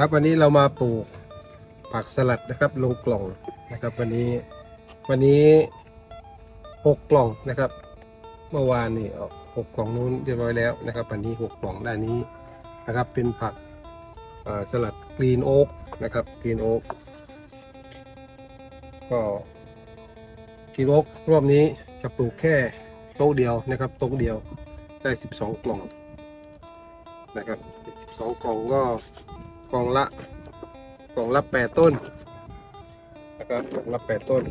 ครับวันนี้เรามาปลูกผักสลัดนะครับ ลงกล่องนะครับ วันนี้วันนี้หกกล่องนะครับ เมื่อวานนี่เอาหกกล่องนู้นเรียบร้อยแล้วนะครับ วันนี้หกกล่องด้านนี้นะครับ เป็นผักสลัดกรีนโอ๊กนะครับกรีนโอ๊กก็กรีนโอ๊กรอบนี้จะปลูกแค่โต๊ะเดียวนะครับโต๊ะเดียวได้ 12 กล่องนะครับ 12 กล่องก็ กล่องละกล่องละ8ต้นนะครับกล่องละ8ต้น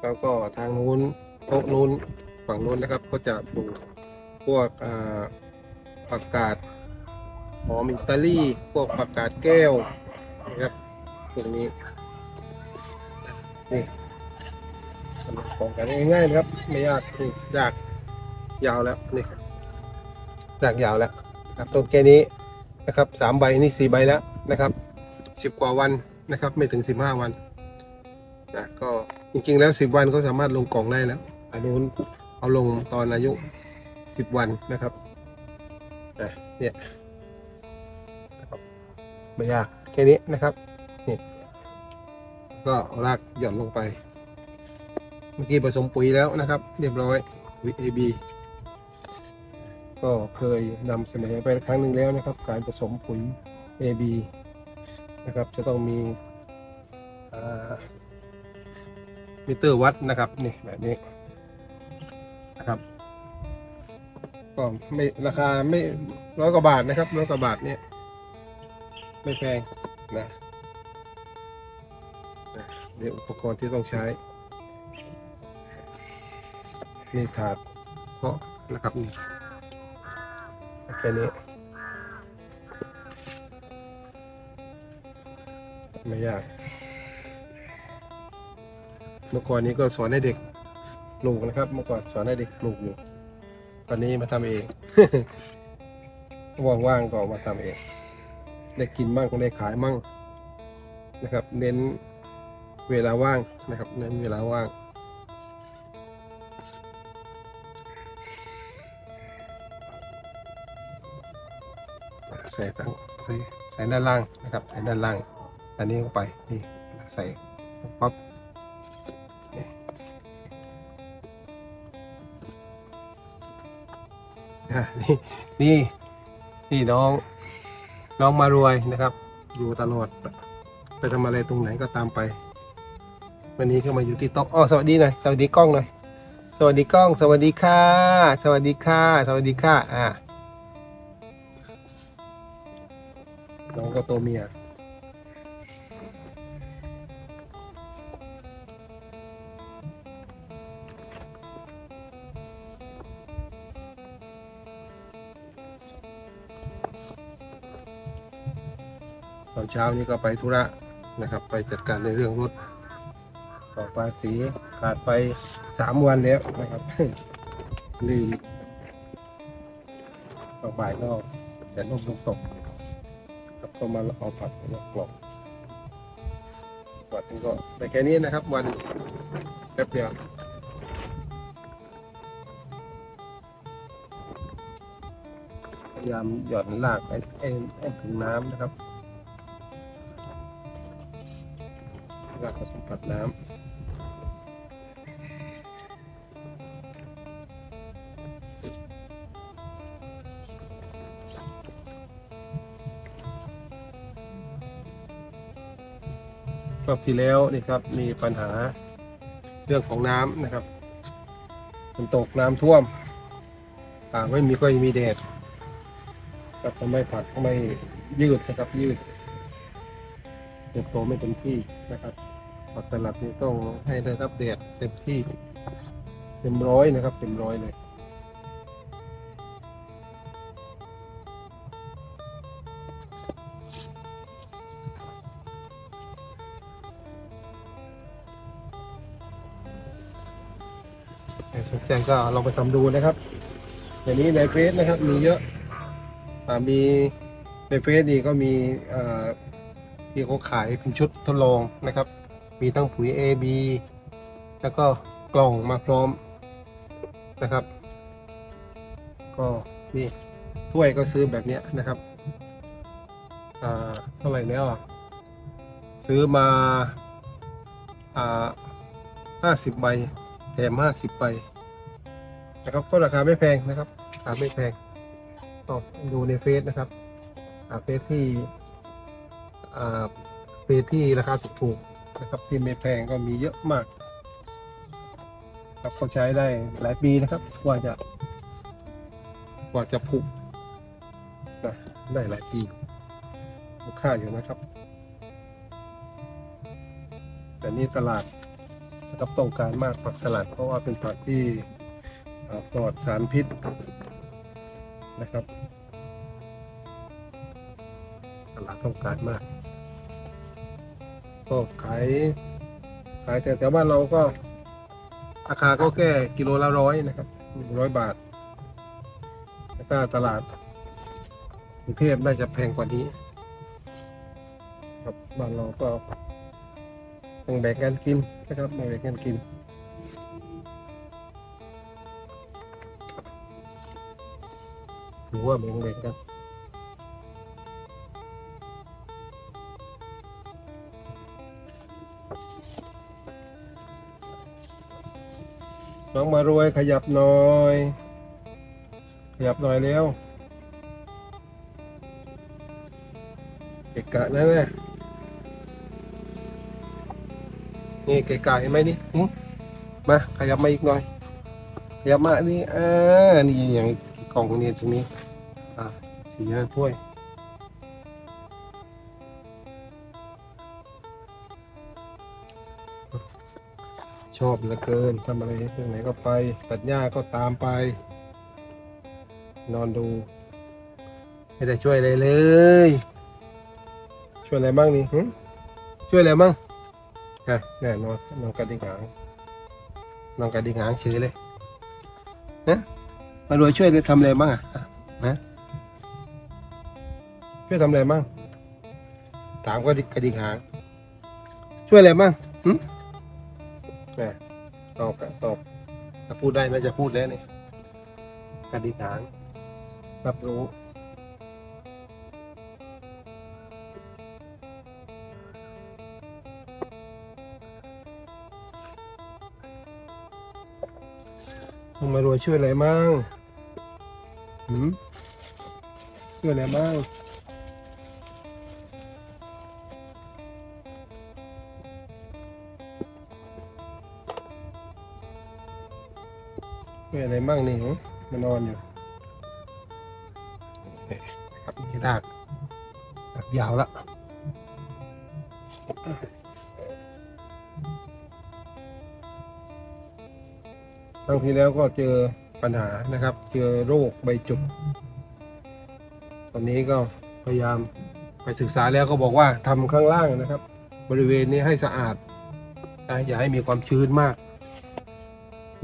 แล้วก็ทางนู้นโต๊ะนู้นฝั่งนู้นนะครับก็จะปลูกพวกผักกาดหอมอิตาลีพวกผักกาดแก้วนะครับพวกนี้นี่ทำของกันง่ายๆนะครับไม่ยากนี่ยากยาวแล้วนี่ยากยาวแล้วครับต้นแค่นี้ นะครับสามใบนี่สี่ใบแล้วนะครับสิบกว่าวันนะครับ ไม่ถึงสิบห้าวันนะก็จริง ๆ แล้ว10วันก็สามารถลงกล่องได้แล้วอันนู้นเอาลงตอนอายุ10วันนะครับนะเนี่ยนะครับไม่ยากแค่นี้นะครับนี่ก็รากหย่อนลงไป เมื่อกี้ผสมปุ๋ยแล้วนะครับ เรียบร้อยวิ AB ก็เคยนำเสนอไปครั้งหนึ่งแล้วนะครับ การผสมปุ๋ย AB นะครับจะต้องมีมิเตอร์วัดนะครับนี่แบบนี้นะครับก็ไม่ราคาไม่ร้อยกว่าบาทนะครับร้อยกว่าบาทเนี่ยไม่แพงนะนะเดี๋ยวอุปกรณ์ที่ต้องใช้นี่ถาดเพาะนะครับนี่ แค่นี้ ไม่ยาก เมื่อก่อนนี้ก็สอนให้เด็กปลูกนะครับ เมื่อก่อนสอนให้เด็กปลูกอยู่ ตอนนี้มาทำเองว่างๆก็มาทำเองได้กินมั่งได้ขายมั่งนะครับ เน้นเวลาว่างนะครับ เน้นเวลาว่าง ใส่ตั้งใส่ใส่ด้านล่างนะครับใส่ด้านล่าง อันนี้ลงไปนี่ใส่ป๊อะนี่นี่นี่น้องน้องมารวยนะครับ อยู่ตลอดไปทำอะไรตรงไหนก็ตามไป วันนี้ก็มาอยู่ที่โต๊ะอ๋อสวัสดีหน่อยสวัสดีกล้องหน่อยสวัสดีกล้อง สวัสดีค่ะ สวัสดีค่ะ สวัสดีค่ะ อะ น้องก็ตัวเมียตอนเช้านี้ก็ไปธุระนะครับ ไปจัดการในเรื่องรถต่อภาษีขาดไปสามวันแล้วนะครับลืมต่อบ่ายก็แต่ลมลงตก ก็มาเอาผักมากรอกวันนี้ก็แต่แค่นี้นะครับ วันแป๊บเดียวพยายามหย่อนลากไอ้ไอ้ไอ้ถึงน้ำนะครับลากมาสัมผัสน้ำ รอบที่แล้วนี่ครับมีปัญหาเรื่องของน้ำนะครับฝนตกน้ำท่วมอ่าไม่มีก็มีแดดครับทำให้ผักไม่ยืดนะครับยืดเติบโตไม่เต็มที่นะครับผักสลัดนี่ต้องให้ได้รับแดดเต็มที่เต็มร้อยนะครับเต็มร้อยเลย ใครสนก็ลองไปทำดูนะครับอย่างนี้ในเฟซนะครับมีเยอะอมีในเฟซนี่ก็มีที่เขาขายเป็นชุดทดลองนะครับ มีทั้งปุ๋ย AB แล้วก็กล่องมาพร้อมนะครับ ก็นี่ถ้วยก็ซื้อแบบนี้นะครับเท่าไหร่แล้วซื้อมาห้าสิบใบแถมห้าสิบใบ นะครับก็ราคาไม่แพงนะครับราคาไม่แพงก็ดูในเฟซนะครับเฟซที่อ่าเฟซที่ราคาถูกๆนะครับที่ไม่แพงก็มีเยอะมากครับเขาใช้ได้หลายปีนะครับ กว่าจะ กว่าจะผุนะได้หลายปีคุ้มค่าอยู่นะครับ แต่นี่ตลาดนะครับต้องการมากผักสลัดเพราะว่าเป็นผักที่ ปลอดสารพิษนะครับตลาดต้องการมาก ก็ขายขายแต่แถวบ้านเราก็ราคาก็แค่กิโลละร้อยนะครับหนึ่งร้อยบาท แล้วก็ตลาดกรุงเทพน่าจะแพงกว่านี้ ครับบ้านเราก็ต้องแบ่งกันกินนะครับแบ่งกันกิน ถือว่าแบ่งแบ่งกันน้องมารวยขยับหน่อย ขยับหน่อยเร็วเกะกะนั่นแหละนี่เกะกะเห็นไหมนี่มาขยับมาอีกหน่อยขยับมานี่อ่านี่อย่าง กล่องนี้ตรงนี้ อ่าสีนั้นถ้วยชอบเหลือเกินทำอะไรเรื่องไหนก็ไป ตัดหญ้าก็ตามไป นอนดู ไม่ได้ช่วยอะไรเลย ช่วยอะไรบ้างนี่ช่วยอะไรบ้างฮะแน่นอนนอนกระดิ่งหางนอนกระดิ่งหางเฉยเลยนะ มารวยช่วยทำอะไรบ้างอะฮะช่วยทำอะไรบ้างถามก็กระดิ่งหาง ช่วยอะไรบ้างหึแหมตอบอะตอบถ้าพูดได้น่าจะพูดแล้วเนี่ยกระดิกหางรับรู้มึงมารวยช่วยอะไรมั่ง หืมช่วยอะไรมั่งช่วยอะไรมั่งนี่หึมานอนอยู่เอ๊ะครับนี่รากรากยาวละครั้งที่แล้วก็เจอ ปัญหานะครับ เจอโรคใบจุด ตอนนี้ก็พยายามไปศึกษาแล้วก็บอกว่าทำข้างล่างนะครับ บริเวณนี้ให้สะอาดนะอย่าให้มีความชื้นมาก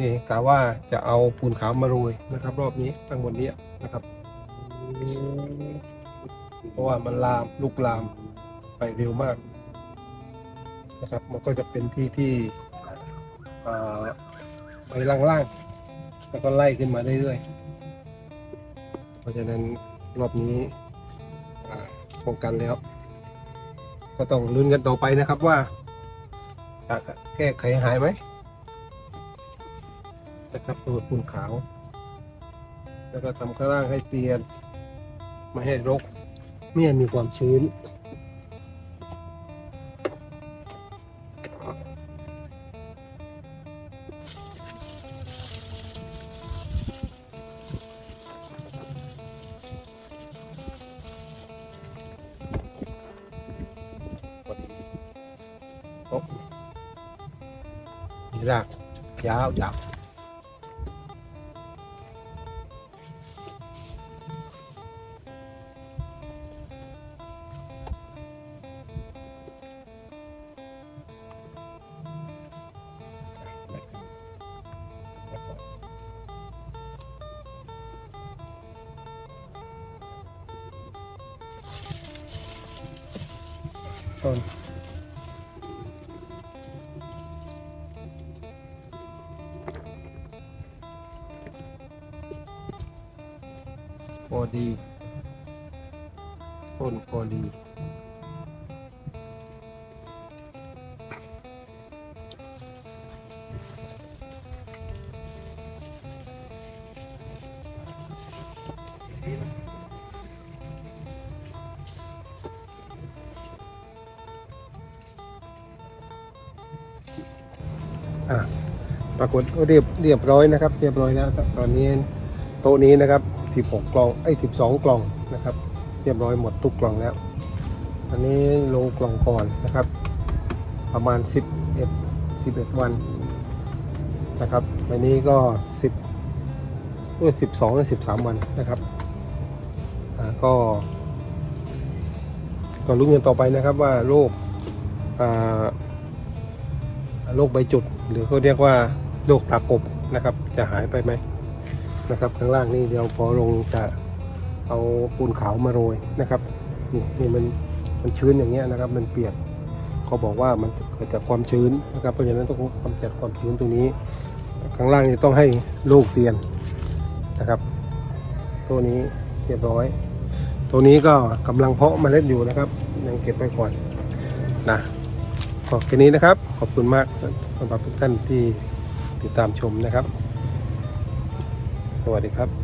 นี่กะว่าจะเอาปูนขาวมาโรยนะครับ รอบนี้ข้างบนนี้นะครับเพราะว่ามันลามลุกลามไปเร็วมากนะครับ มันก็จะเป็นที่ที่ไปล่างๆ แล้วก็ไล่ขึ้นมาเรื่อยๆ เพราะฉะนั้นรอบนี้อ่าป้องกันแล้ว ก็ต้องลุ้นกันต่อไปนะครับว่าจะแก้ไขหายไหมนะครับตัวปูนขาว แล้วก็ทำข้างล่างให้เตียน ไม่ให้รกไม่ให้มีความชื้น โอ้มีรากยาวยาวต้นพอดีพอต้นพอดีอะปรากฏเรียบเรียบร้อยนะครับ เรียบร้อยแล้วตอนนี้ โต๊ะนี้นะครับ 16 กล่องไอ้12 กล่องนะครับ เรียบร้อยหมดทุกกล่องแล้ว อันนี้ลงกล่องก่อนนะครับ ประมาณ 11 11 วันนะครับวันนี้ก็ 10ด้วย12หรือ13 วันนะครับอ่าก็ก็ลุ้นกันต่อไปนะครับว่าโรคอ่าโรคใบจุด หรือเขาเรียกว่าโรคตากบนะครับ จะหายไปไหม นะครับ ข้างล่างนี่เดี๋ยวพอลงจะเอาปูนขาวมาโรยนะครับนี่นี่มันมันชื้นอย่างเงี้ยนะครับ มันเปียกเขาบอกว่ามันเกิดจากความชื้นนะครับเพราะฉะนั้นต้องกำจัดความชื้นตรงนี้ ข้างล่างนี่ต้องให้ลูกเตียนนะครับ ตัวนี้เรียบร้อย ตัวนี้ก็กำลังเพาะเมล็ดอยู่นะครับ ยังเก็บไว้ก่อนนะก็แค่นี้นะครับ ขอบคุณมากสำหรับทุกท่านที่ติดตามชมนะครับ สวัสดีครับ